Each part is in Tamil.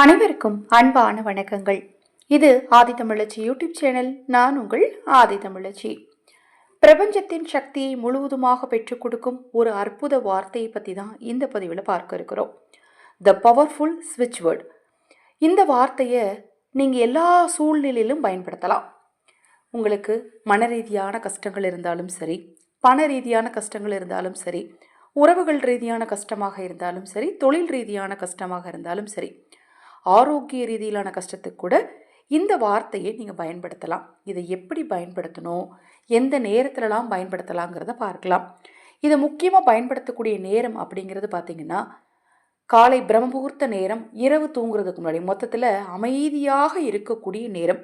அனைவருக்கும் அன்பான வணக்கங்கள். இது ஆதி தமிழச்சி யூடியூப் சேனல் நான் உங்கள் ஆதி தமிழச்சி. பிரபஞ்சத்தின் சக்தியை முழுவதுமாக பெற்றுக் கொடுக்கும் ஒரு அற்புத வார்த்தையை பற்றி தான் இந்த பதிவில் பார்க்க இருக்கிறோம். த பவர்ஃபுல் ஸ்விட்ச் வேர்டு இந்த வார்த்தையை நீங்கள் எல்லா சூழ்நிலையிலும் பயன்படுத்தலாம். உங்களுக்கு மன ரீதியான கஷ்டங்கள் இருந்தாலும் சரி பண ரீதியான கஷ்டங்கள் இருந்தாலும் சரி உறவுகள் ரீதியான கஷ்டமாக இருந்தாலும் சரி தொழில் ரீதியான கஷ்டமாக இருந்தாலும் சரி ஆரோக்கிய ரீதியிலான கஷ்டத்துக்கு கூட இந்த வார்த்தையை நீங்கள் பயன்படுத்தலாம். இதை எப்படி பயன்படுத்தணும்? எந்த நேரத்துலலாம் பயன்படுத்தலாங்கிறத பார்க்கலாம். இதை முக்கியமாக பயன்படுத்தக்கூடிய நேரம் அப்படிங்கிறது பார்த்தீங்கன்னா காலை பிரம்மமுகூர்த்த நேரம் இரவு தூங்குறதுக்கு முன்னாடி மொத்தத்தில் அமைதியாக இருக்கக்கூடிய நேரம்.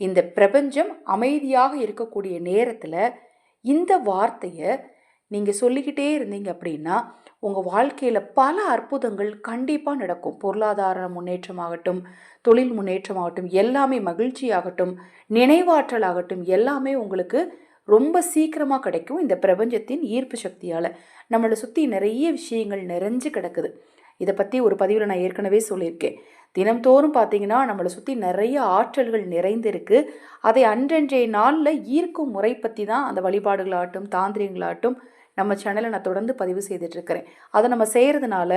இந்த பிரபஞ்சம் அமைதியாக இருக்கக்கூடிய நேரத்தில் இந்த வார்த்தையை நீங்கள் சொல்லிக்கிட்டே இருந்தீங்க அப்படின்னா உங்கள் வாழ்க்கையில் பல அற்புதங்கள் கண்டிப்பாக நடக்கும். பொருளாதார முன்னேற்றமாகட்டும் தொழில் முன்னேற்றமாகட்டும் எல்லாமே மகிழ்ச்சியாகட்டும் நினைவாற்றலாகட்டும் எல்லாமே உங்களுக்கு ரொம்ப சீக்கிரமாக கிடைக்கும் இந்த பிரபஞ்சத்தின் ஈர்ப்பு சக்தியால். நம்மளை சுற்றி நிறைய விஷயங்கள் நிறைஞ்சு கிடக்குது. இதை பற்றி ஒரு பதிவில் நான் ஏற்கனவே சொல்லியிருக்கேன். தினம்தோறும் பார்த்தீங்கன்னா நம்மளை சுற்றி நிறைய ஆற்றல்கள் நிறைந்திருக்கு. அதை அன்றன்றைய நாளில் ஈர்க்கும் முறை பற்றி தான் அந்த வழிபாடுகளாகட்டும் தாந்திரியங்களாகட்டும் நம்ம சேனலை நான் தொடர்ந்து பதிவு செய்துட்ருக்கிறேன் அதை நம்ம செய்கிறதுனால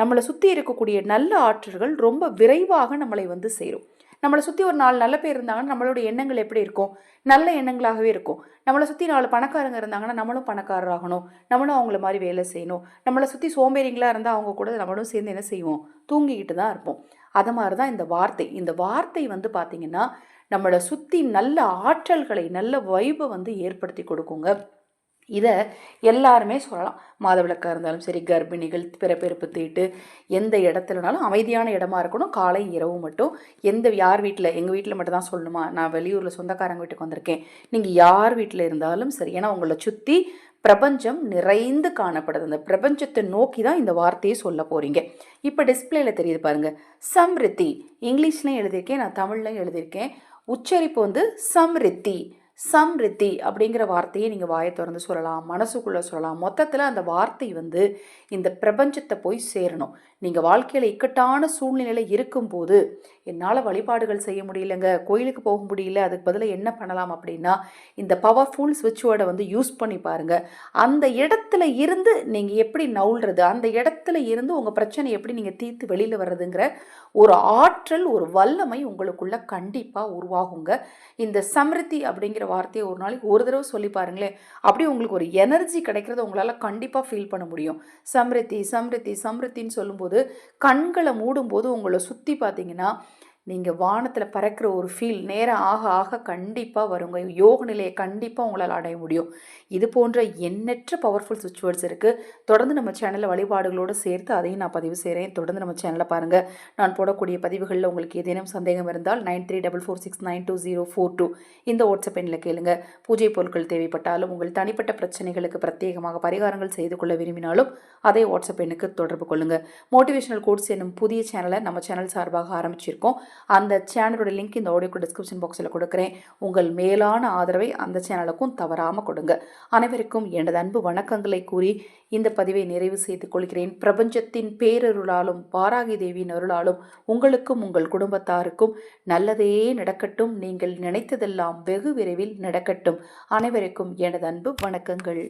நம்மளை சுற்றி இருக்கக்கூடிய நல்ல ஆற்றல்கள் ரொம்ப விரைவாக நம்மளை வந்து சேரும். நம்மளை சுற்றி ஒரு நாலு நல்ல பேர் இருந்தாங்கன்னா நம்மளோட எண்ணங்கள் எப்படி இருக்கும்? நல்ல எண்ணங்களாகவே இருக்கும். நம்மளை சுற்றி நாலு பணக்காரங்க இருந்தாங்கன்னா நம்மளும் பணக்காரராகணும். நம்மளும் அவங்கள மாதிரி வேலை செய்யணும். நம்மளை சுற்றி சோம்பேறிங்களாக இருந்தால் அவங்க கூட நம்மளும் சேர்ந்து என்ன செய்வோம்? தூங்கிக்கிட்டு தான் இருப்போம். அது மாதிரி தான் இந்த வார்த்தை. இந்த வார்த்தை வந்து பார்த்திங்கன்னா நம்மளை சுற்றி நல்ல ஆற்றல்களை நல்ல வைபை வந்து ஏற்படுத்தி கொடுக்குங்க. இதை எல்லாருமே சொல்லலாம். மாதவிளக்காக இருந்தாலும் சரி கர்ப்பிணிகள் பிறப்பெருப்பு தீட்டு எந்த இடத்துலனாலும் அமைதியான இடமா இருக்கணும். காலை இரவு மட்டும். எந்த யார் வீட்டில் எங்கள் வீட்டில் மட்டும் தான் சொல்லணுமா? நான் வெளியூரில் சொந்தக்காரங்க வீட்டுக்கு வந்திருக்கேன். நீங்கள் யார் வீட்டில் இருந்தாலும் சரி ஏன்னா உங்களை சுற்றி பிரபஞ்சம் நிறைந்து காணப்படுது. அந்த பிரபஞ்சத்தை நோக்கி தான் இந்த வார்த்தையை சொல்ல போகிறீங்க இப்போ டிஸ்பிளேல தெரியுது பாருங்கள் சம்ரித்தி. இங்கிலீஷ்லையும் எழுதியிருக்கேன் நான் தமிழ்லையும் எழுதியிருக்கேன். உச்சரிப்பு வந்து சம்ரித்தி. சம்ரித்தி அப்படிங்கிற வார்த்தையை நீங்கள் வாயை திறந்து சொல்லலாம் மனசுக்குள்ளே சொல்லலாம். மொத்தத்தில் அந்த வார்த்தை வந்து இந்த பிரபஞ்சத்தை போய் சேரணும். நீங்கள் வாழ்க்கையில் இக்கட்டான சூழ்நிலையில் இருக்கும்போது என்னால் வழிபாடுகள் செய்ய முடியலங்க கோயிலுக்கு போக முடியல அதுக்கு பதிலாக என்ன பண்ணலாம் அப்படின்னா இந்த பவர்ஃபுல் ஸ்விட்ச் வேர்டை வந்து யூஸ் பண்ணி பாருங்கள் அந்த இடத்துல இருந்து நீங்கள் எப்படி நவுள்றது அந்த இடத்துல இருந்து உங்கள் பிரச்சனை எப்படி நீங்கள் தீர்த்து வெளியில் வர்றதுங்கிற ஒரு ஆற்றல் ஒரு வல்லமை உங்களுக்குள்ள கண்டிப்பாக உருவாகுங்க. இந்த சமிருத்தி அப்படிங்கிற வார்த்தையை ஒரு நாளைக்கு ஒரு தடவை சொல்லி பாருங்களேன். அப்படியே உங்களுக்கு ஒரு எனர்ஜி கிடைக்கிறத உங்களால் கண்டிப்பாக ஃபீல் பண்ண முடியும். சம்ரித்தி சம்ரித்தி சம்ரித்தின்னு சொல்லும்போது கண்களை மூடும்போது உங்களை சுற்றி பார்த்தீங்கன்னா நீங்கள் வானத்தில் பறக்கிற ஒரு ஃபீல் நேரம் ஆக ஆக கண்டிப்பாக வருங்க யோக நிலையை கண்டிப்பாக உங்களால் அடைய முடியும். இது போன்ற எண்ணற்ற பவர்ஃபுல் சுவிட்ச் வேர்ட்ஸ் இருக்குது தொடர்ந்து நம்ம சேனலில் வழிபாடுகளோடு சேர்த்து அதையும் நான் பதிவு செய்கிறேன் தொடர்ந்து நம்ம சேனலை பாருங்கள் நான் போடக்கூடிய பதிவுகளில் உங்களுக்கு ஏதேனும் சந்தேகம் இருந்தால் nine three double four six nine two zero four two இந்த வாட்ஸ்அப் எண்ணில் கேளுங்க. பூஜை பொருட்கள் தேவைப்பட்டாலும் உங்கள் தனிப்பட்ட பிரச்சனைகளுக்கு பிரத்யேகமாக பரிகாரங்கள் செய்து கொள்ள விரும்பினாலும் அதே வாட்ஸ்அப் எண்ணுக்கு தொடர்பு கொள்ளுங்கள் மோட்டிவேஷனல் கோட்ஸ் என்னும் புதிய சேனலை நம்ம சேனல் சார்பாக ஆரம்பிச்சிருக்கோம். அந்த சேனலோட லிங்க் இந்த ஆடியோக்கு டிஸ்கிரிப்ஷன் பாக்ஸில் கொடுக்குறேன். உங்கள் மேலான ஆதரவை அந்த சேனலுக்கும் தவறாமல் கொடுங்க. அனைவருக்கும் எனது அன்பு வணக்கங்களை கூறி இந்த பதிவை நிறைவு செய்து கொள்கிறேன். பிரபஞ்சத்தின் பேரருளாலும் பாராகி தேவியின் அருளாலும் உங்களுக்கும் உங்கள் குடும்பத்தாருக்கும் நல்லதே நடக்கட்டும். நீங்கள் நினைத்ததெல்லாம் வெகு விரைவில் நடக்கட்டும். அனைவருக்கும் எனது அன்பு வணக்கங்கள்.